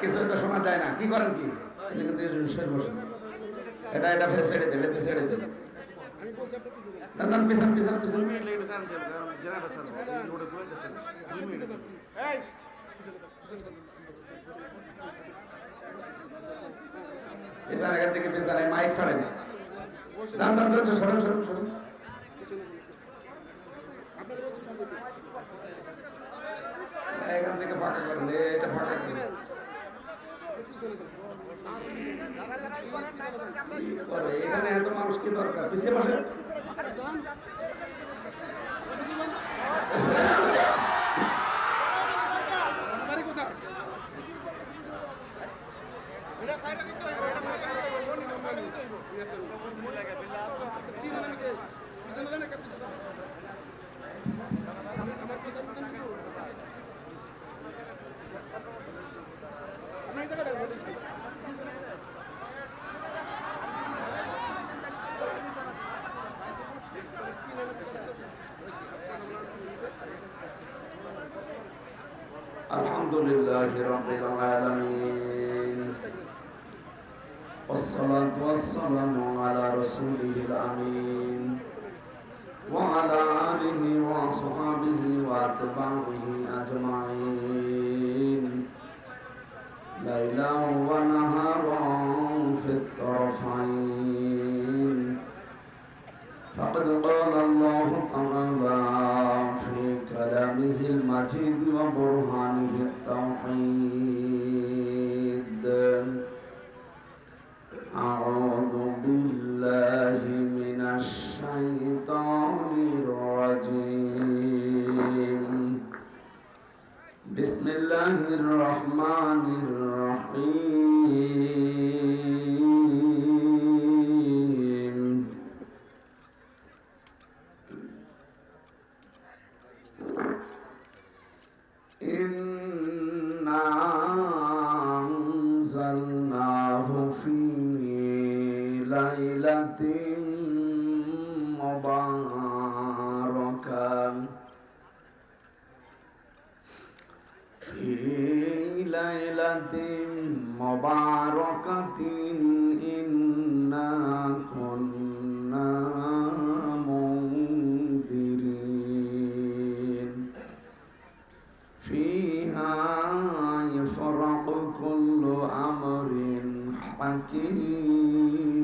কিছু তো শোনা যায় না। কি করেন কি। এটা এটা ফেলে ছেড়ে দেবে এটা ছেড়ে দেবে। এখান থেকে পিছনে মাইক যান যান যান সরুন সরুন সরুন। এখান থেকে ফাঁকা এই, এটা ফাঁকা ছিল? এখানে এত মানুষ কি দরকার? পিছিয়ে বসে। لله رب العالمين. والصلاة والسلام على رسوله الأمين. وعلى آله وصحبه وأتباعه أجمعين. ليلا ونهارا في الطرفين. فقد قال الله المجيد وبرهانه التوحيد. أعوذ بالله من الشيطان الرجيم. بسم الله الرحمن الرحيم. حكيم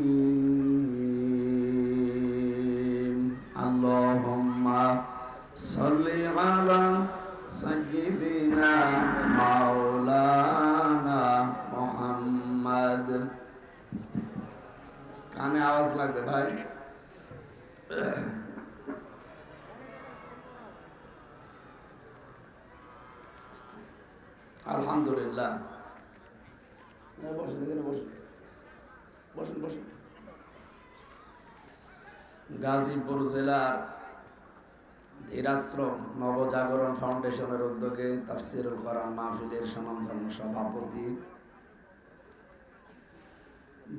اللهم صل গাজীপুর জেলার ধীরাশ্রম নবজাগরণ ফাউন্ডেশনের উদ্যোগে তাফসিরুল কোরআন মাহফিলের সনামধন্য সভাপতি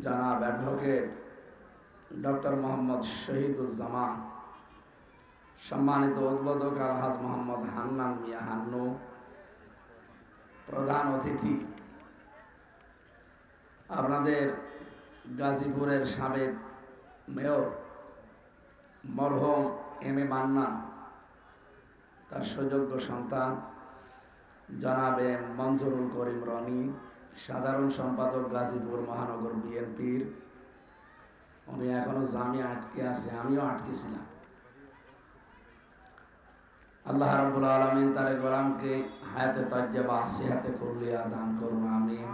জনাব অ্যাডভোকেট ডক্টর মোহাম্মদ শহীদুজ্জামান, সম্মানিত উদ্বোধক আলহাজ মোহাম্মদ হান্নান মিয়া হান্নু, প্রধান অতিথি, আপনাদের গাজীপুরের সাবেক মেয়র মরহম এম এ মান্না, তার সুযোগ্য সন্তান জনাবে মঞ্জুরুল করিম রনি, সাধারণ সম্পাদক গাজীপুর মহানগর বিএনপির। উনি এখনও জামি আটকে আছে, আমিও আটকেছিলাম আল্লাহ রাব্বুল আলামিন তার গোলামকে হায়াতে তাজ্জাবা, সিহাতে কুল্লিয়া দান করুন, আমিন।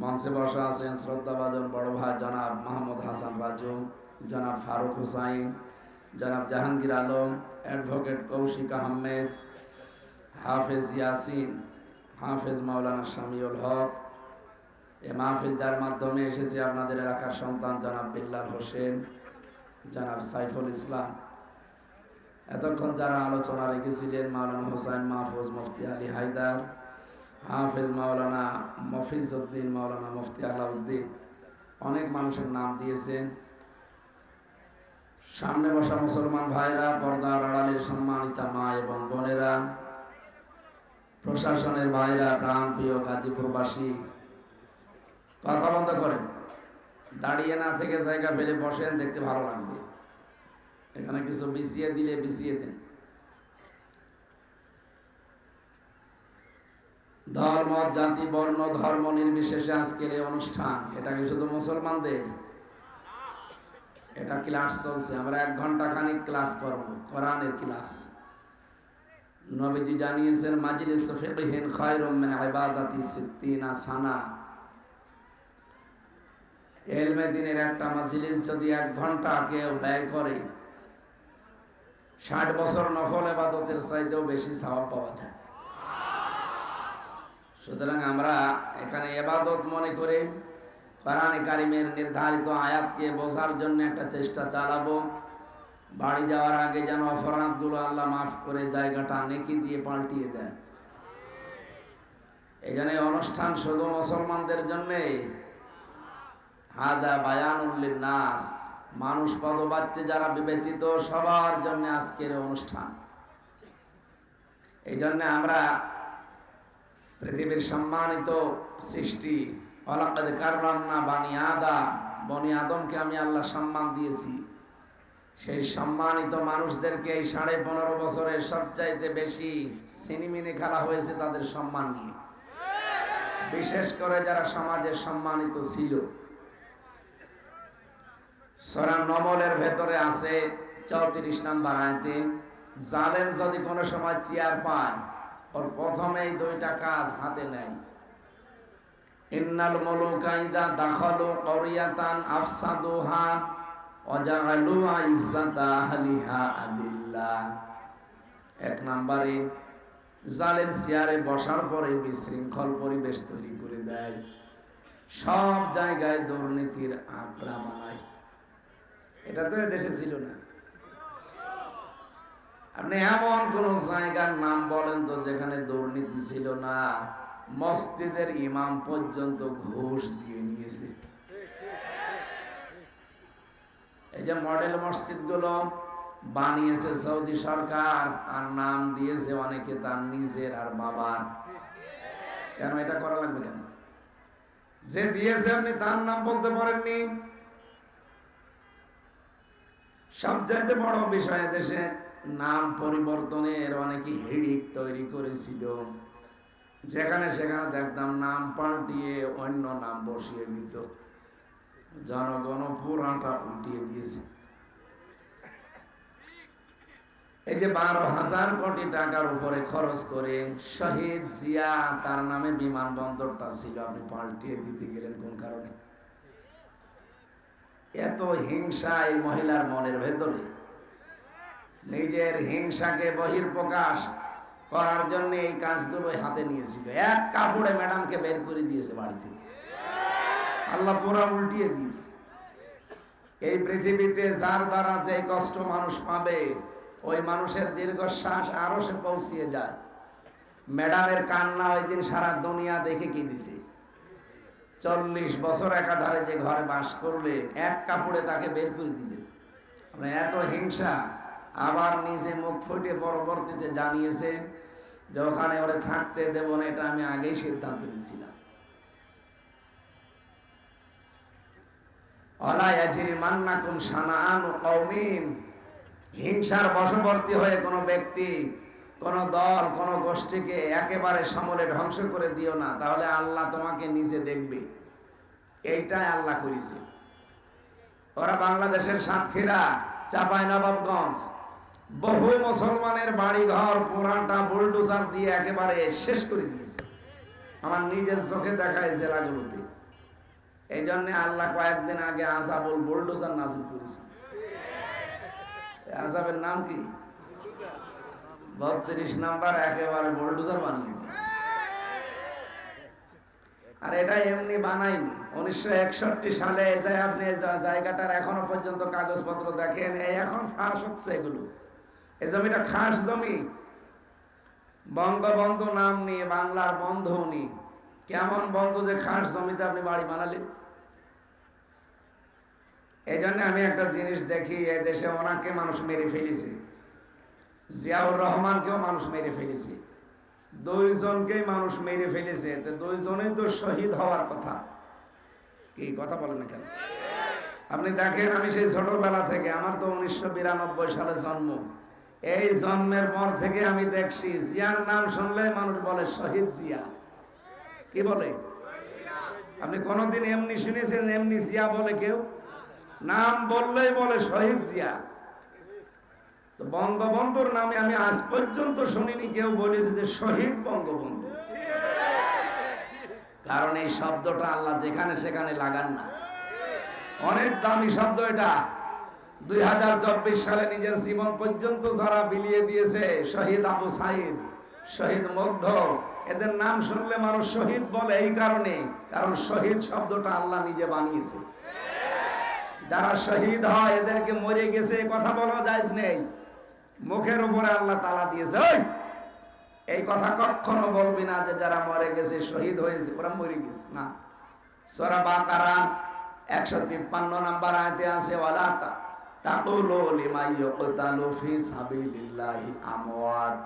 মঞ্চে বসা আছেন শ্রদ্ধাভাজন বড় ভাই জনাব মাহমুদ হাসান রাজু। জনাব ফারুক হুসাইন, জনাব জাহাঙ্গীর আলম, অ্যাডভোকেট কৌশিক আহমেদ, হাফেজ ইয়াসিন, হাফেজ মাওলানা শামিউল হক। এ মাহফিল যার মাধ্যমে এসেছে আপনাদের এলাকার সন্তান জনাব বিল্লাল হোসেন, জনাব সাইফুল ইসলাম। এতক্ষণ যারা আলোচনা রেখেছিলেন মাওলানা হোসাইন মাহফুজ মুফতি আলী হায়দার, হাফেজ মাওলানা মফিজ উদ্দিন, মাওলানা মুফতি আলাউদ্দিন, অনেক মানুষের নাম দিয়েছেন। সামনে বসা মুসলমান ভাইরা, পর্দার আড়ালের সম্মানিতা মা এবং বোনেরা, প্রশাসনের ভাইরা, প্রাণ প্রিয় গাজীপুরবাসী, কথা বন্ধ করেন। দাঁড়িয়ে না থেকে জায়গা পেলে বসেন, দেখতে ভালো লাগবে। এখানে কিছু বিছিয়ে দিলে বিছিয়ে দেন। ধর্ম, জাতি, বর্ণ, ধর্ম নির্বিশেষে আজকের এই অনুষ্ঠান, এটা কি শুধু মুসলমানদের? এটা ক্লাস চলছে, আমরা এক ঘণ্টা খানিক ক্লাস করব, কোরআনের ক্লাস নবীজি জানিয়েছেন, মাজলিস ফিকহিন খায়রুম মিন ইবাদাতি সিত্তিনা সানা। এলমে দিনের একটা মাজলিস যদি এক ঘণ্টা কেউ ব্যয় করে, ষাট বছর নফল এবাদতের চাইতেও বেশি সওয়াব পাওয়া যায়। সুতরাং আমরা এখানে এবাদত মনে করে কোরআনে কারিমের নির্ধারিত আয়াতকে বোঝার জন্য একটা চেষ্টা চালাবো। বাড়ি যাওয়ার আগে যেন অপরাধগুলো আল্লাহ মাফ করে জায়গাটা নেকি দিয়ে পাল্টিয়ে দেন। এই জন্য অনুষ্ঠান শুধু মুসলমানদের জন্যে। হাদা বায়ানুল্লিন নাস মানুষ পদবাচ্চে যারা বিবেচিত, সবার জন্য আজকের অনুষ্ঠান। এই জন্য আমরা পৃথিবীর সম্মানিত সৃষ্টি বানি আদা বনি আদমকে আমি আল্লাহ সম্মান দিয়েছি। সেই সম্মানিত মানুষদেরকে এই সাড়ে পনেরো বছরের সবচাইতে বেশি খেলা হয়েছে তাদের সম্মান নিয়ে। বিশেষ করে যারা সমাজের সম্মানিত ছিল। সরা নমলের ভেতরে আছে চৌত্রিশ নাম্বার আয়তে, জালেম যদি কোনো সময় চেয়ার পায়, ওর প্রথমেই দুইটা কাজ হাতে নেয়। ইন্নাল মুলুকাইদা দাখালু আফসাদুহা ইজ্জাতা আহলিহা আদিল্লাহ। এক নম্বরে, জালেম বসার পরে বিশৃঙ্খল পরিবেশ তৈরি করে দেয়। সব জায়গায় দুর্নীতির আঁকড়া বানায়। এটা তো দেশে ছিল না। আপনি এমন কোন জায়গার নাম বলেন তো যেখানে দুর্নীতি ছিল না। মসজিদের ইমাম পর্যন্ত ঘুষ দিয়ে নিয়েছে। এই যে মডেল মসজিদগুলো বানিয়েছে সৌদি সরকার আর নাম দিয়েছে অনেকে তার নিজের আর বাবার। কেন এটা করা লাগবে কেন? যে দিয়েছে আপনি তার নাম বলতে পারেননি। সবচাইতে বড় বিষয় দেশে নাম পরিবর্তনের অনেকে হিড়িক তৈরি করেছিল। যেখানে সেখানে দেখতাম নাম পাল্টিয়ে অন্য নাম বসিয়ে দিত। জনগণ পুরাটা উল্টিয়ে দিয়েছে। এই যে বারো হাজার কোটি টাকার উপরে খরচ করে শহীদ জিয়া, তার নামে বিমানবন্দরটা ছিল, আপনি পাল্টিয়ে দিতে গেলেন কোন কারণে? এত হিংসা এই মহিলার মনের ভেতরে। নিজের হিংসাকে বহির প্রকাশ করার জন্য এই কাজগুলো হাতে নিয়েছিল। এক কাপড়ে ম্যাডামকে বের করে দিয়েছে বাড়ি থেকে। আল্লাহ পুরা উল্টিয়ে দিয়েছে। এই পৃথিবীতে যার দ্বারা যে কষ্ট মানুষ পাবে, ওই মানুষের দীর্ঘশ্বাস আরও সে পৌঁছিয়ে যায়। ম্যাডামের কান্না ওই দিন সারা দুনিয়া দেখে কি দিছে? চল্লিশ বছর একাধারে যে ঘরে বাস করলেন, এক কাপড়ে তাকে বের করে দিলেন। মানে এত হিংসা, আবার নিজে মুখ ফুটে পরবর্তীতে জানিয়েছে যে ওখানে ওরে থাকতে দেব না, এটা আমি আগেই সিদ্ধান্ত নিয়েছিলাম। মান্নাকুম সানান কৌমিন হিংসার বশবর্তী হয়ে কোনো ব্যক্তি দল, কোন গোষ্ঠীকে একেবারে সমলে ধ্বংস করে দিও না, তাহলে আল্লাহ তোমাকে নিজে দেখবে। এইটাই আল্লাহ করেছে ওরা বাংলাদেশের সাতক্ষীরা চাপাই নবাবগঞ্জ বহু মুসলমানের বাড়ি ঘর পুরাটা বুলডোজার দিয়ে একেবারে শেষ করে দিয়েছে। আমার নিজের চোখে দেখায় জেলাগুলোতে। এই জন্য আল্লাহ কয়েকদিন আগে আজাবুল বুলডোজার নাজিল করেছে। আজাবের নাম কি? বত্রিশ নাম্বার একেবারে বুলডোজার বানিয়ে দিয়েছে। আর এটা এমনি বানাইনি উনিশশো একষট্টি সালে যে আপনি জায়গাটার এখনও পর্যন্ত কাগজপত্র দেখেন এখন ফাঁস হচ্ছে এগুলো। এই জমিটা খাস জমি। বঙ্গবন্ধু নাম নিয়ে, বাংলার বন্ধু উনি। কেমন বন্ধু যে খাস জমিতে আপনি বাড়ি বানালেন? এই জন্য আমি একটা জিনিস দেখি এই দেশে ওনাকে মানুষ মেরে ফেলেছে। জিয়াউর রহমানকেও মানুষ মেরে ফেলেছে। দুইজনকেই মানুষ মেরে ফেলেছে। তো দুইজনেই তো শহীদ হওয়ার কথা। কি কথা বলেন কেন? আপনি দেখেন, আমি সেই ছোটবেলা থেকে, আমার তো উনিশশো বিরানব্বই সালে জন্ম। এই জন্মের পর থেকে আমি দেখছি, জিয়ার নাম শুনলে মানুষ বলে শহীদ জিয়া। কি বলে? আপনি কোনোদিন এমনি শুনেছেন, এমনি জিয়া বলে কেউ? নাম বললেই বলে শহীদ জিয়া। তো বঙ্গবন্ধুর নামে আমি আজ পর্যন্ত শুনিনি, কেউ বলেছে যে শহীদ বঙ্গবন্ধু। কারণ এই শব্দটা আল্লাহ যেখানে সেখানে লাগান না। অনেক দামি শব্দ এটা। দুই হাজার চব্বিশ সালে নিজের জীবন পর্যন্ত যারা বিলিয়ে দিয়েছে, শহীদ আবু সাইদ, শহীদ মধ্য এদের নাম শুনলে মানুষ শহীদ বলে এই কারণে, কারণ শহীদ শব্দটা আল্লাহ নিজে বানিয়েছে। যারা শহীদ হয়, এদেরকে মরে গেছে কথা বলা যায় নেই। মুখের উপরে আল্লাহ তালা দিয়েছে এই কথা কখনো বলবি না যে যারা মরে গেছে, শহীদ হয়েছে, ওরা মরে গেছে। না। সরা বাকারা একশো তিপ্পান্ন নাম্বার আয়তে আছে, ওয়ালা তাকুলু লিমা ইয়ুকতালু ফি সাবিলিল্লাহি আমওয়াত।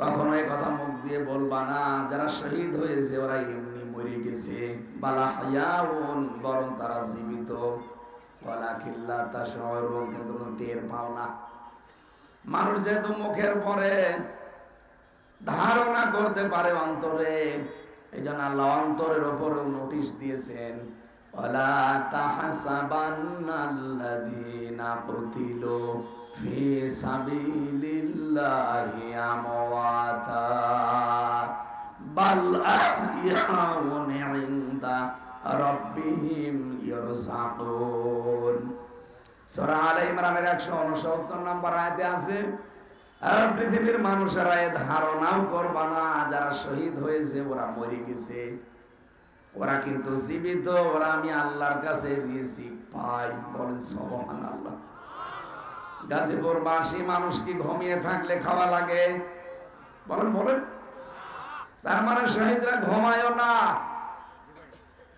কখনো এই কথা মুখ দিয়ে বলবা না, যারা শহীদ হয়েছে ওরা এমনি মরে গেছে। বালা হায়াউন, বরং তারা জীবিত। ওয়ালা কিল্লা তা শহরুন কিন্তু টের পাও না। মানুষ যেহেতু মুখের পরে ধারণা করতে পারে অন্তরে এই জন্য আল্লাহ অন্তরের ওপরেও নোটিশ দিয়েছেন। ওয়ালা তাহাসাবান্নাল্লাযীনা কুতিলু ফি সাবিলিল্লাহি আমওয়াতা বাল আহইয়াউন ইনদা রাব্বিহিম ইরসাকুন সূরা আলে ইমরানের 169 নম্বর আয়াতে আছে পৃথিবীর মানুষেরা এ ধারণাও করবা না, যারা শহীদ হয়েছে ওরা মরে গেছে। ওরা কিন্তু জীবিত, ওরা আমি আল্লাহর কাছে দিয়েছি পাই বলেন সবহান আল্লাহ গাজীপুর বাসী মানুষ কি ঘুমিয়ে থাকলে খাওয়া লাগে? বলেন বলেন। তার মানে শহীদরা ঘুমায়ও না।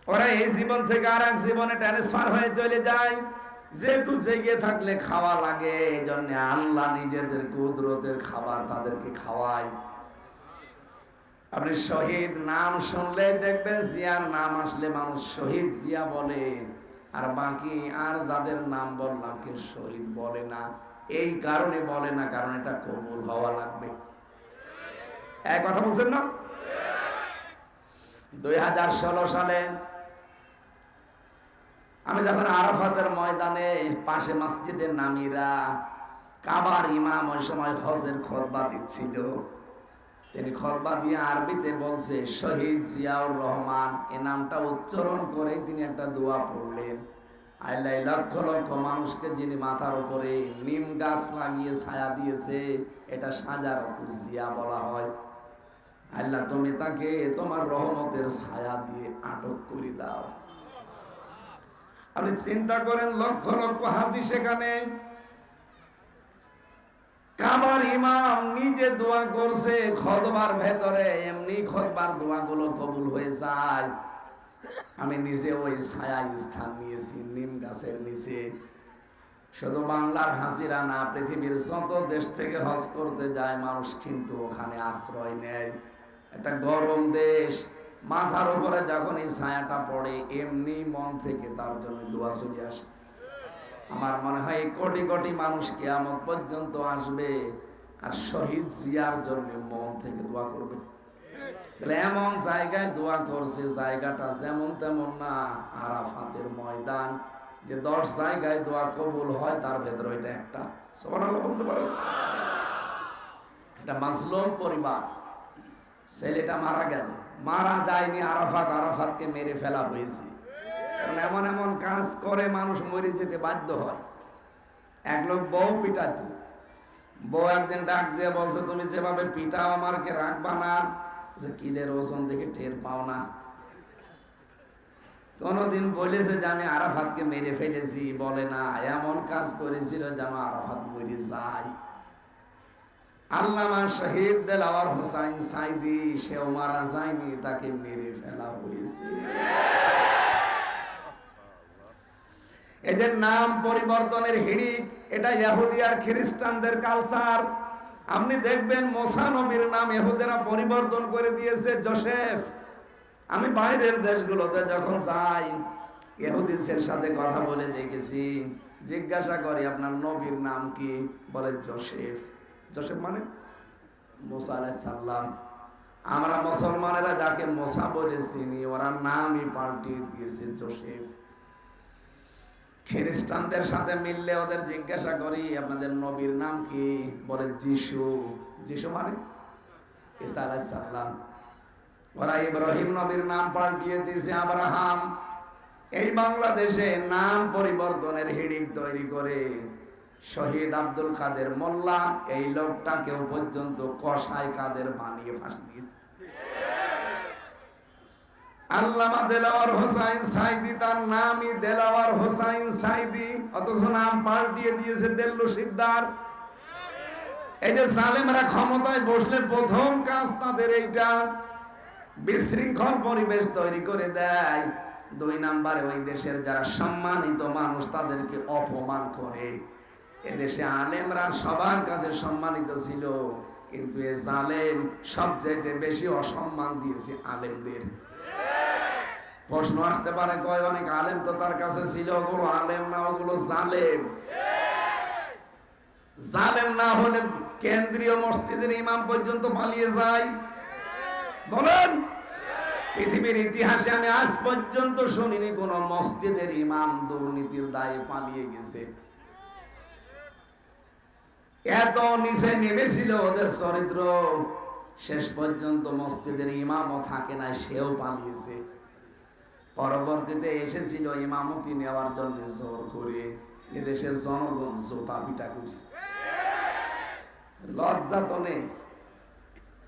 ওরা এই জীবন থেকে আর এক জীবনে ট্রান্সফার হয়ে চলে যায়। যেহেতু জেগে থাকলে খাওয়া লাগে এই জন্য আল্লাহ নিজেদের কুদরতের খাবার তাদেরকে খাওয়ায়। আপনি শহীদ নাম শুনলে দেখবেন জিয়ার নাম আসলে মানুষ শহীদ জিয়া বলে। আর বাকি আর যাদের নাম বললাম কে শহীদ বলে না। এই কারণে বলে না, কারণ এটা কবুল হওয়া লাগবে। এক কথা বলছেন না? দুই হাজার ষোলো সালে আমি যখন আরাফাতের ময়দানে পাশে মসজিদের নামিরা কাবার ইমাম ওই সময় হজের খতবা দিচ্ছিল। তিনি খতবা দিয়ে আরবিতে বলছে, শহীদ জিয়াউর রহমান। এ নামটা উচ্চারণ করে তিনি একটা দোয়া পড়লেন। আল্লাহ লক্ষ লক্ষ মানুষকে যিনি মাথার উপরে নিম গাছ লাগিয়ে ছায়া দিয়েছে, এটা সাজারত জিয়া বলা হয়। আল্লাহ, তুমি তাকে তোমার রহমতের ছায়া দিয়ে আটক করে দাও। আপনি চিন্তা করেন, লক্ষ লক্ষ হাসি সেখানে কাবার ইমাম নিজে দোয়া করছে খতবার ভেতরে এমনি খতবার দোয়াগুলো কবুল হয়ে যায়। আমি নিজে ওই ছায়া স্থান নিয়েছি, নিম গাছের নিচে। শুধু বাংলার হাসিরা না, পৃথিবীর যত দেশ থেকে হজ করতে যায়, মানুষ কিন্তু ওখানে আশ্রয় নেয়। একটা গরম দেশ, মাথার উপরে যখন এই ছায়াটা পড়ে, এমনি মন থেকে তার জন্য দোয়া চলে আসে। আমার মনে হয় কোটি কোটি মানুষ কেয়ামত পর্যন্ত আসবে আর শহীদ জিয়ার জন্য মন থেকে দোয়া করবে। এমন জায়গায় দোয়া করছে, জায়গাটা যেমন তেমন না, আরাফাতের ময়দান। যে দশ জায়গায় দোয়া কবুল হয়, তার ভেতরে এটা একটা। সবার বলতে পারো এটা মাসলুম পরিবার। ছেলেটা মারা গেল। মারা যায়নি, আরাফাত আরাফাতকে মেরে ফেলা হয়েছে। কারণ এমন এমন কাজ করে মানুষ মরে যেতে বাধ্য হয়। এক লোক বউ পিটাতো। বউ একদিন ডাক দিয়ে বলছে, তুমি যেভাবে পিটাও আমারকে রাখবা না। যে কিলের ওজন দেখে টের পাও না। কোনদিন বলেছে যে, আমি আরাফাতকে মেরে ফেলেছি। বলে, না, এমন কাজ করেছিল যেন আরাফাত মরে যায়। আল্লামা শহীদ দেলাওয়ার হোসাইন সাইদি সেও মারা যায়নি তাকে মেরে ফেলা হয়েছে। এদের নাম পরিবর্তনের হিড়িক, এটা ইহুদি আর খ্রিস্টানদের কালচার আপনি দেখবেন মোসা নবীর নাম এহুদেরা পরিবর্তন করে দিয়েছে, জোসেফ। আমি বাইরের দেশগুলোতে যখন যাই, ইহুদিদের সাথে কথা বলে দেখেছি। জিজ্ঞাসা করি, আপনার নবীর নাম কি? বলে, জোসেফ। জোসেফ মানে? মোসা আলাই সাল্লাম আমরা মুসলমানেরা যাকে মোসা বলে চিনি, ওরা নামই পাল্টিয়ে দিয়েছে, জোসেফ। খ্রিস্টানদের সাথে মিললে ওদের জিজ্ঞাসা করি, আপনাদের নবীর নাম কি? বলে, যিশু। যিশু মানে? ঈসা আলাইহিস সালাম। ওরা, ইব্রাহিম নবীর নাম পাল্টিয়ে দিয়েছে আব্রাহাম। এই বাংলাদেশে নাম পরিবর্তনের হিড়িক তৈরি করে শহীদ আব্দুল কাদের মোল্লা, এই লোকটাকেও পর্যন্ত কষাই কাদের বানিয়ে ফাঁসি দিয়েছে। আল্লামা দেলাওয়ার হোসাইন সাইদি, তার নামই দেলাওয়ার হোসাইন সাইদি, অথচ নাম পাল্টিয়ে দিয়েছে দেল্লু সিদ্দার এই যে সালেমরা ক্ষমতায় বসলে প্রথম কাজ তাদের এইটা, বিশৃঙ্খল পরিবেশ তৈরি করে দেয়। দুই নাম্বারে ওই দেশের যারা সম্মানিত মানুষ, তাদেরকে অপমান করে। এদেশে আলেমরা সবার কাছে সম্মানিত ছিল, কিন্তু এ জালেম সবচাইতে বেশি অসম্মান দিয়েছে আলেমদের। প্রশ্ন আসতে পারে, কয় অনেক আলেম তো তার কাছে ছিল, ওগুলো আলেম না, ওগুলো জালেম। জালেম না হলে কেন্দ্রীয় মসজিদের ইমাম পর্যন্ত পালিয়ে যায়। বলেন, পৃথিবীর ইতিহাসে আমি আজ পর্যন্ত শুনিনি কোন মসজিদের ইমাম দুর্নীতির দায়ে পালিয়ে গেছে। এত নিচে নেমেছিল ওদের চরিত্র, শেষ পর্যন্ত মসজিদের ইমামও থাকে না সেও পালিয়েছে। পরবর্তীতে এসেছিল ইমামতি নেওয়ার জন্য জোর করে। এদেশের জনগণ জোতা পিটা করছে। লজ্জা তো নেই।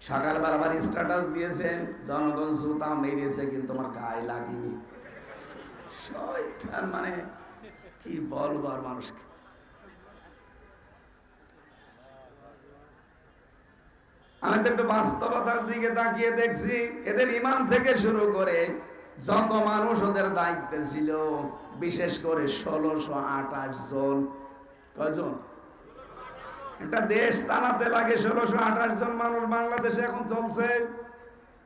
সকাল বারবার স্ট্যাটাস দিয়েছে, জনগণ জুতা মেরেছে, কিন্তু আমার গায়ে লাগেনি। মানে কি বলব আর মানুষকে? আমি তো একটু বাস্তবতার দিকে তাকিয়ে দেখছি, এদের ইমাম থেকে শুরু করে যত মানুষ ওদের দায়িত্বে ছিল, বিশেষ করে ষোলোশো আঠাশ জন। কয়জন? একটা দেশ চালাতে লাগে ষোলোশো আঠাশ জন মানুষ বাংলাদেশে এখন চলছে।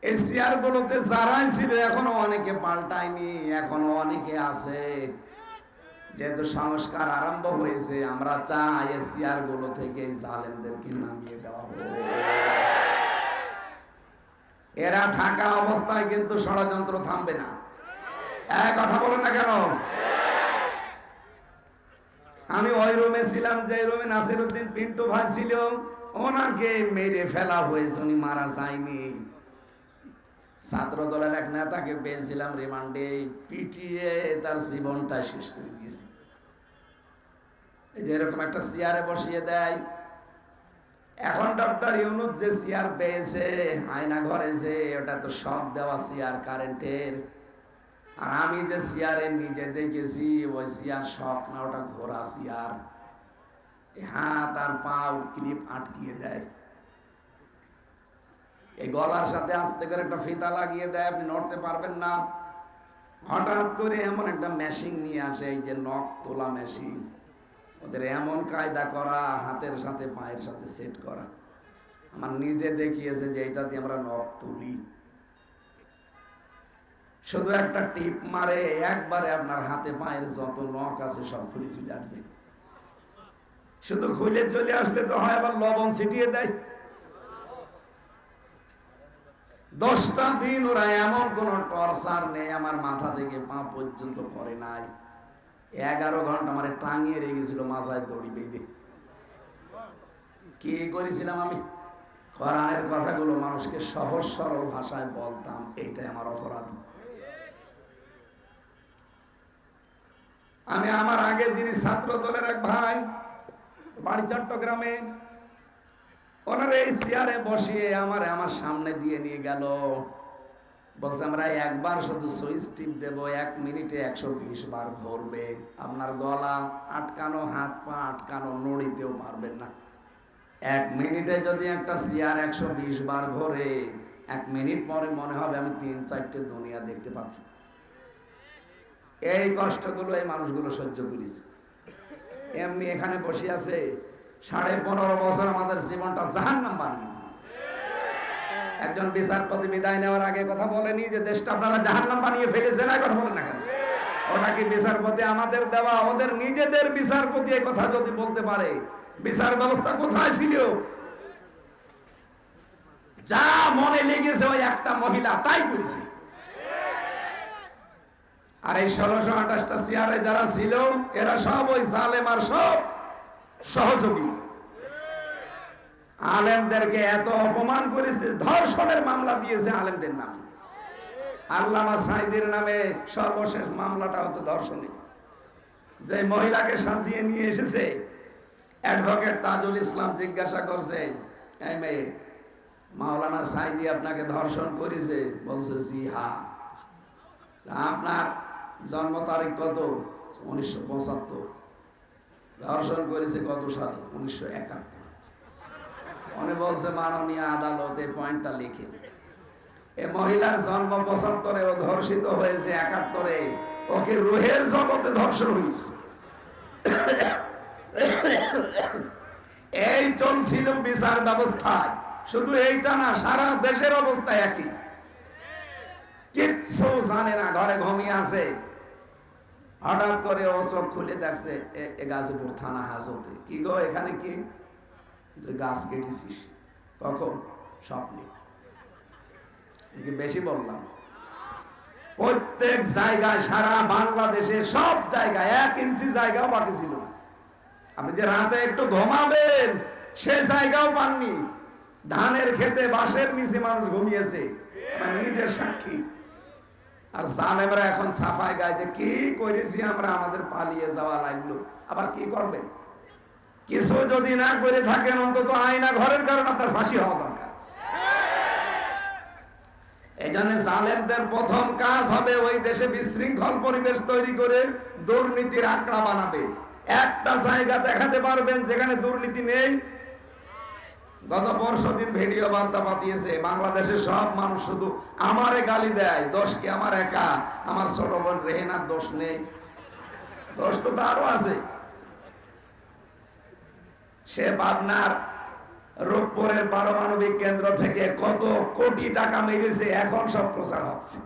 এই চেয়ার গুলোতে যারাই ছিল, এখনও অনেকে পাল্টায়নি, এখনও অনেকে আছে। যেহেতু সংস্কার আরম্ভ হয়েছে, আমরা চাই এই চেয়ারগুলো থেকে জালেমদেরকে নামিয়ে দেওয়া হোক। এরা থাকা অবস্থায় কিন্তু ষড়যন্ত্র থামবে না। এক কথা বলেন না কেন? আমি ওই রুমে ছিলাম, যে রুমে নাসিরুদ্দিন পিন্টু ভাই ছিল, ওনাকে মেরে ফেলা হয়েছে, উনি মারা যায়নি। ছাত্র দলের এক নেতাকে পেয়েছিলাম রিমান্ডে, পিটিয়ে তার জীবনটা শেষ করে দিয়েছে। এই যে এরকম একটা চেয়ারে বসিয়ে দেয় এখন ডক্টর ইউনুস যে চেয়ার পেয়েছে, আয়না ঘরে যে, ওটা তো সব দেওয়া চেয়ার কারেন্টের আর আমি যে চেয়ারে নিজে দেখেছি, ওই চেয়ার শখ না, ওটা ঘোরা চেয়ার হাত আর পাও ক্লিপ আটকিয়ে দেয়। এই গলার সাথে আস্তে করে একটা ফিতা লাগিয়ে দেয়, আপনি নড়তে পারবেন না। হঠাৎ করে এমন একটা মেশিন নিয়ে আসে, এই যে নখ তোলা মেশিন ওদের এমন কায়দা করা, হাতের সাথে, পায়ের সাথে সেট করা। আমার নিজে দেখিয়েছে যে এটা দিয়ে আমরা নখ তুলি। শুধু একটা টিপ মারে, একবারে আপনার হাতে, পায়ের যত নখ আছে সব খুলে চলে আসবে। শুধু খুলে চলে আসলে তো হয়, আবার লবণ ছিটিয়ে দেয়। দশটা দিন ওরা এমন কোন টর্চার নেই, আমার মাথা থেকে পা পর্যন্ত করে নাই। এগারো ঘণ্টা আমার টাঙিয়ে রেখেছিল মাথায় দড়ি বেঁধে। কি করেছিলাম আমি? কোরআনের কথাগুলো মানুষকে সহজ সরল ভাষায় বলতাম এইটাই আমার অপরাধ। আমি আমার আগে যিনি ছাত্র দলের এক ভাই, বাড়ি চট্টগ্রামে, ওনার এই চেয়ারে বসিয়ে আমার আমার সামনে দিয়ে নিয়ে গেল। বলছে, আমরা একবার শুধু সুইচ টিপ দেব, এক মিনিটে একশো বিশ বার ঘুরবে আপনার গলা আটকানো, হাত পা আটকানো, নড়িতেও পারবেন না। এক মিনিটে যদি একটা চেয়ার একশো বিশ বার ঘোরে, এক মিনিট পরে মনে হবে আমি তিন চারটে দুনিয়া দেখতে পাচ্ছি। এই কষ্টগুলো এই মানুষগুলো সহ্য করেছে। এমনি এখানে বসে আছে, সাড়ে পনেরো বছর আমাদের জীবনটা জাহান্নাম বানিয়ে দিয়েছে। একজন বিচারপতি বিদায় নেওয়ার আগে কথা বলেনি যে দেশটা আপনারা জাহান্নাম বানিয়ে ফেলেছেন না কথা বলেন না কেন? ওটা কি বিচারপতি আমাদের দেওয়া ওদের নিজেদের বিচারপতি এই কথা যদি বলতে পারে, বিচার ব্যবস্থা কোথায় ছিল? যা মনে লেগেছে ওই একটা মহিলা তাই করেছে। আর এই ষোলোশো আঠাশটা চেয়ারে যারা ছিল, এরা সব ওই জালেম আর সব সহযোগী। আলেমদেরকে এত অপমান করেছে, ধর্ষণের মামলা দিয়েছে আলেমদের নামে। আল্লামা সাইদের নামে সর্বশেষ মামলাটা হচ্ছে ধর্ষণে। যে মহিলাকে সাজিয়ে নিয়ে এসেছে, অ্যাডভোকেট তাজুল ইসলাম জিজ্ঞাসা করছে, এই মেয়ে, মাওলানা সাইদি আপনাকে ধর্ষণ করেছে? বলছে, জি, হা। আপনার জন্ম তারিখ কত? উনিশশো পঁচাত্তর। ধর্ষণ করেছে কত সালে? উনিশশো একাত্তর। উনি বলছে, মাননীয় আদালতে পয়েন্টটা লিখে। এ মহিলার জন্ম পঁচাত্তরে ও ধর্ষিত হয়েছে একাত্তরে। ওকে রুহের জগতে ধর্ষণ হয়েছে। এই চলছিল বিচার ব্যবস্থায়। শুধু এইটা না, সারা দেশের অবস্থা একই। কিচ্ছু জানে না, ঘরে ঘুমিয়ে আছে। হঠাৎ করে ও চোখ খুলে দেখছে গাজীপুর থানা হাজতে। কি গো, এখানে কি? তুই গাছ কেটেছিস। কখন? স্বপ্নে। বেশি বললাম। প্রত্যেক জায়গায়, সারা বাংলাদেশে, সব জায়গায়, এক ইঞ্চি জায়গাও বাকি ছিল না। আপনি যে রাতে একটু ঘুমাবেন, সে জায়গাও পাননি। ধানের খেতে বাঁশের নিচে মানুষ ঘুমিয়েছে। নিজের সাক্ষী। আর জালেমরা এখন সাফাই গায়ে যে, কি করেছি আমরা? আমাদের পালিয়ে যাওয়া লাগল। আবার কি করবেন? কিছু যদি না করে থাকেন, অন্তত আয়না ঘরের কারণ আপনার ফাঁসি হওয়া দরকার। এই প্রথম কাজ হবে ওই দেশে বিশৃঙ্খল পরিবেশ তৈরি করে দুর্নীতির আঁকড়া বানাবে। একটা জায়গা দেখাতে পারবেন যেখানে দুর্নীতি নেই। গত পরশু দিন ভিডিও বার্তা পাঠিয়েছে, বাংলাদেশের সব মানুষ শুধু আমারে গালি দেয়, দোষ কি আমার একা? আমার ছোট বোন রেহেনার দোষ নেই। দোষ তো তারও আছে। সে পাবনার রূপপুরের পারমাণবিক কেন্দ্র থেকে কত কোটি টাকা মেরেছে, এখন সব প্রচার হচ্ছে।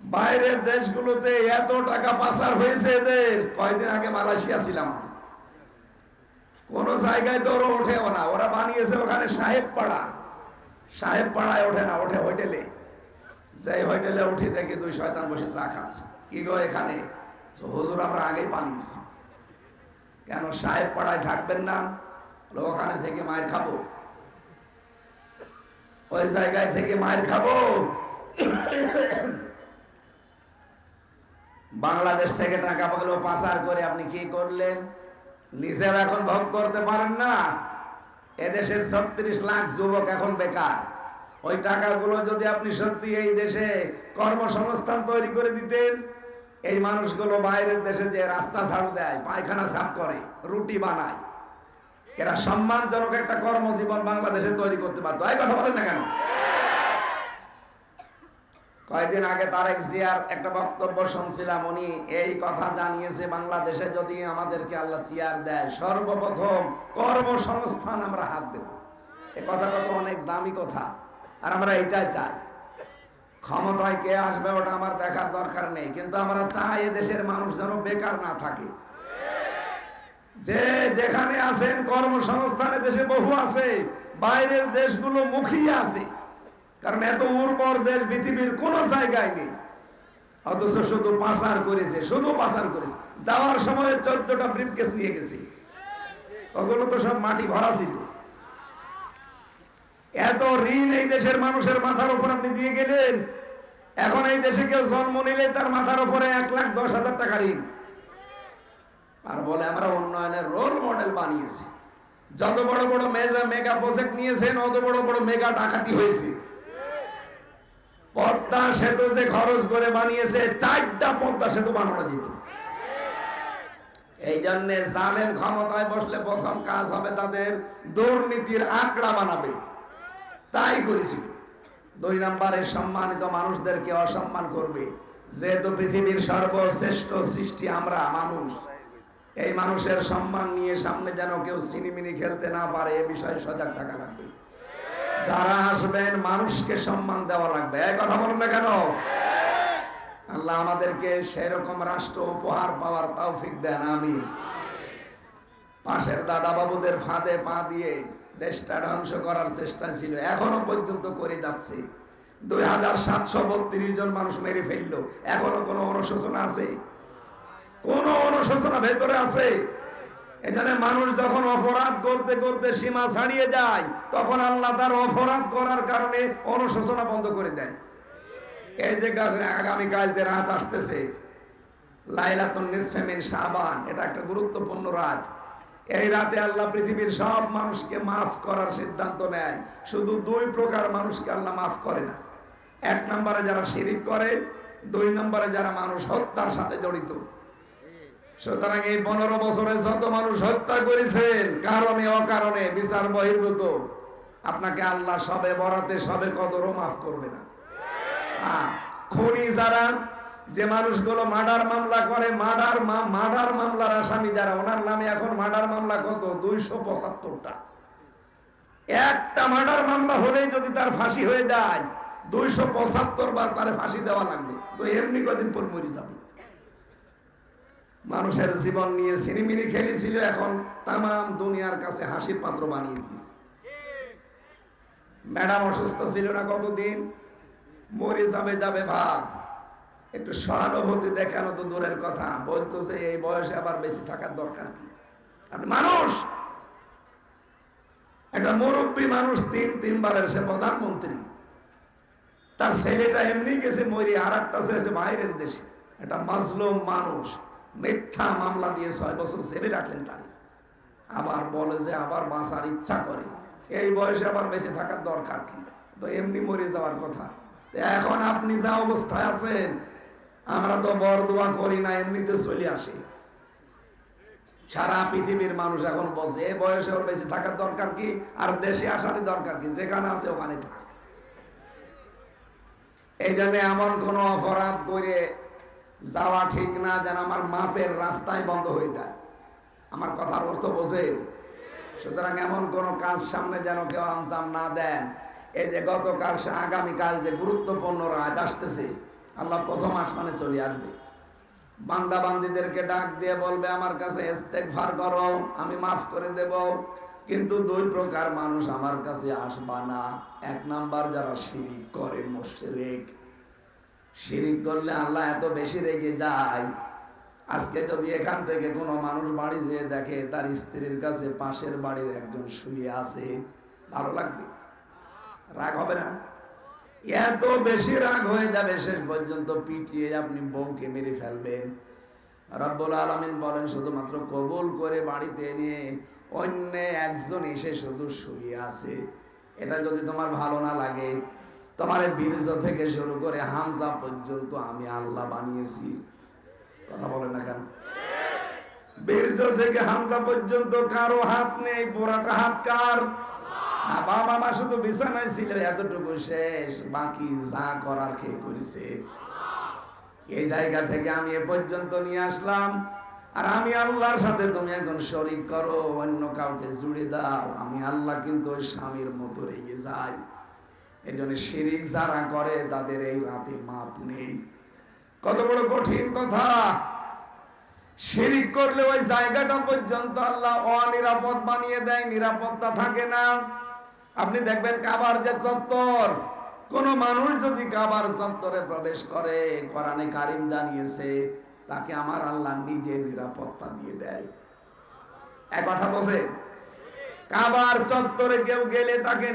বাইরের দেশগুলোতে এত টাকা পাচার হয়েছে এদের। কয়দিন আগে মালয়েশিয়া ছিলাম কোন জায়গায় তো ওরা ওঠেও না। ওরা বানিয়েছে ওখানে সাহেব পাড়া সাহেব পাড়ায় ওঠে না, ওঠে হোটেলে। যাই হোটেলে উঠে দেখে দুই শয়তান বসে চা খাচ্ছে। কি গো এখানে? হুজুর, আমরা আগেই পালিয়েছি। কেন সাহেব পাড়ায় থাকবেন না? ওখানে থেকে মায়ের খাব। ওই জায়গায় থেকে মায়ের খাব। বাংলাদেশ থেকে টাকা পাগলো পাচার করে আপনি কি করলেন? নিজেও এখন ভোগ করতে পারেন না। এদেশের ছত্রিশ লাখ যুবক এখন বেকার। ওই টাকাগুলো যদি আপনি সত্যি এই দেশে কর্মসংস্থান তৈরি করে দিতেন এই মানুষগুলো বাইরের দেশে যে রাস্তা ঝাড়ু দেয়, পায়খানা সাফ করে, রুটি বানায়, এরা সম্মানজনক একটা কর্মজীবন বাংলাদেশে তৈরি করতে পারতো এই কথা বলেন না কেন? কয়েকদিন আগে তারেক জিয়ার একটা বক্তব্য শুনছিলাম, উনি এই কথা জানিয়েছে, বাংলাদেশে যদি আমাদেরকে আল্লাহ চেয়ার দেয়, সর্বপ্রথম কর্মসংস্থান আমরা হাত দেব। এ কথাটা তো অনেক দামি কথা, আর আমরা এটাই চাই। ক্ষমতায় কে আসবে ওটা আমার দেখার দরকার নেই। কিন্তু আমরা চাই দেশের মানুষ যেন বেকার না থাকে। যে যেখানে আছেন কর্মসংস্থানে দেশে বহু আছে, বাইরের দেশগুলো মুখিয়ে আছে। কারণ এত উর্বর দেশ পৃথিবীর কোন জায়গায় নেই। অথচ শুধু পাচার করেছে, শুধু পাচার করেছে। যাওয়ার সময় চোদ্দটা ব্রিফকেস নিয়ে গেছে। ওগুলো তো সব মাটি ভরা ছিল। এত ঋণ এই দেশের মানুষের মাথার উপর আপনি দিয়ে গেলেন। এখন এই দেশে কেউ জন্ম নিলে তার মাথার উপরে এক লাখ দশ হাজার টাকা ঋণ। আর বলে, আমরা উন্নয়নের রোল মডেল বানিয়েছি। যত বড় বড় মেজা মেগা প্রজেক্ট নিয়েছেন, অত বড় বড় মেগা ডাকাতি হয়েছে। পদ্মা সেতু যে খরচ করে বানিয়েছে, চারটা পদ্মা সেতু বানানো যেত। এই জন্য জালেম ক্ষমতায় বসলে প্রথম কাজ হবে তাদের দুর্নীতির আঁকড়া বানাবে। তাই করেছিল। দুই নম্বরে সম্মানিত মানুষদেরকে অসম্মান করবে। যেহেতু পৃথিবীর সর্বশ্রেষ্ঠ সৃষ্টি আমরা, মানুষ। এই মানুষের সম্মান নিয়ে সামনে যেন কেউ সিনিমিনি খেলতে না পারে, এ বিষয়ে সজাগ থাকা লাগবে। যারা আসবেন, মানুষকে সম্মান দেওয়া লাগবে। এই কথা বলুন না কেন? আল্লাহ আমাদেরকে সেরকম রাষ্ট্র উপহার পাওয়ার তৌফিক দেন আমি পাশের দাদা বাবুদের ফাঁদে পা দিয়ে দেশটা ধ্বংস করার চেষ্টা ছিল। এখনও পর্যন্ত করে যাচ্ছে। দুই হাজার সাতশো বত্রিশ জন মানুষ মেরে ফেলল। এখনও কোনো অনুশোচনা আছে? কোন অনুশোচনা ভেতরে আছে? এখানে মানুষ যখন অপরাধ করতে করতে সীমা ছাড়িয়ে যায়, তখন আল্লাহ তার অপরাধ করার কারণে অনুশোচনা বন্ধ করে দেয়। এই যে আগামীকাল যে রাত আসতেছে, লাইলাতুন নিসফেমিন শাবান, এটা একটা গুরুত্বপূর্ণ রাত। এই রাতে আল্লাহ পৃথিবীর সব মানুষকে মাফ করার সিদ্ধান্ত নেয়। শুধু দুই প্রকার মানুষকে আল্লাহ মাফ করে না। এক নম্বরে যারা শিরিক করে, দুই নম্বরে যারা মানুষ হত্যার সাথে জড়িত। সুতরাং এই পনেরো বছরে যত মানুষ হত্যা করেছেন, কারণে অকারণে বিচার বহির্ভূত, আপনাকে আল্লাহ সবে বরাতে, সবে কদরও মাফ করবে না। খুনি যারা যে মানুষগুলো মার্ডার মামলা করে, মার্ডার মার্ডার মামলার আসামি যারা, ওনার নামে এখন মার্ডার মামলা কত? দুইশো পঁচাত্তরটা। একটা মার্ডার মামলা হলেই যদি তার ফাঁসি হয়ে যায়, দুইশো পঁচাত্তর বার তার ফাঁসি দেওয়া লাগবে। তো এমনি কদিন পর মরে যাবে। মানুষের জীবন নিয়ে সিনেমিনি খেলেছিল, এখন তাম দুনিয়ার কাছে হাসির পাত্র বানিয়ে দিয়েছে। ম্যাডাম অসুস্থ ছিল না কতদিন? মরে যাবে যাবে ভাব একটু সহানুভূতি দেখানো তো দূরের কথা। বলতো যে এই বয়সে আবার বেশি থাকার দরকার কি? আপনি মানুষ! একটা মুরব্বী মানুষ তিন, তিনবারের সে প্রধানমন্ত্রী। তার ছেলেটা এমনি গেছে মরি আর একটা ছেলে বাইরের দেশে। একটা মাজলুম মানুষ, মিথ্যা মামলা দিয়ে ছয় বছর ছেলে রাখলেন তার। আবার বলে যে আবার বাঁচার ইচ্ছা করে। এই বয়সে আবার বেঁচে থাকার দরকার কি? তো এমনি মরে যাওয়ার কথা। এখন আপনি যা অবস্থায় আছেন আমরা তো বর দোয়া করি না এমনিতে চলে আসি। সারা পৃথিবীর মানুষ এখন বলছে এই বয়সে ওর বেশি থাকার দরকার কি? আর দেশে আসারই দরকার কি? যেখানে আছে ওখানে থাক। এই জন্য এমন কোন অপরাধ করে যাওয়া ঠিক না যেন আমার মাপের রাস্তায় বন্ধ হয়ে যায়। আমার কথার অর্থ বোঝেন? সুতরাং এমন কোন কাজ সামনে যেন কেউ আঞ্জাম না দেন। এই যে গতকাল আগামীকাল যে গুরুত্বপূর্ণ রাত আসতেছে আল্লাহ প্রথম আসমানে চলে আসবে। বান্দা বান্দিদেরকে ডাক দিয়ে বলবে, আমার কাছে ইস্তেগফার করো, আমি মাফ করে দেব। কিন্তু দুই প্রকার মানুষ আমার কাছে আসবা না। এক নাম্বার যারা শিরিক করে, মুশরিক। শিরিক করলে আল্লাহ এত বেশি রেগে যায়। আজকে যদি এখান থেকে কোনো মানুষ বাড়ি যেয়ে দেখে, তার স্ত্রীর কাছে পাশের বাড়ির একজন শুয়ে আছে, ভালো লাগবে? রাগ হবে না? এত বেশি রাগ হয়ে যাবে শেষ পর্যন্ত পিটিয়ে আপনি বউকে মেরে ফেলবেন। রব্বুল আলমিন বলেন, শুধুমাত্র কবুল করে বাড়িতে এনে অন্য একজন এসে শুধু শুয়ে আছে। এটা যদি তোমার ভালো না লাগে, তোমার বীর্য থেকে শুরু করে হামজা পর্যন্ত আমি আল্লাহ বানিয়েছি। কথা বলে না কেন? বীর্য থেকে হামজা পর্যন্ত কারও হাত নেই পোড়াটা হাত কার? বাবা মা শুধু বিছানায় ছিল, এতটুকু শেষ, বাকি যা করার খেয়ে করেছে এই জায়গা থেকে আমি এ পর্যন্ত নিয়ে আসলাম। আর আমি আল্লাহর সাথে তুমি এখন শরিক করো, অন্য কাউকে জুড়ে দাও। আমি আল্লাহ কিন্তু ওই স্বামীর মতো রেগে যাই এই জন্য শিরিক যারা করে, তাদের এই রাতে মাপ নেই। কত বড় কঠিন কথা। শিরিক করলে ওই জায়গাটা পর্যন্ত আল্লাহ অনিরাপদ বানিয়ে দেয়, নিরাপত্তা থাকে না। আপনি দেখবেন কাবার যে চত্বর, কোন মানুষ যদি কাবার চত্বরে প্রবেশ করে, কোরআনে কারিম জানিয়েছে, তাকে আমার আল্লাহ নিজে নিরাপত্তা দিয়ে দেয়। এক কথা বসে কাবার চত্বরে কেউ গেলে তাকে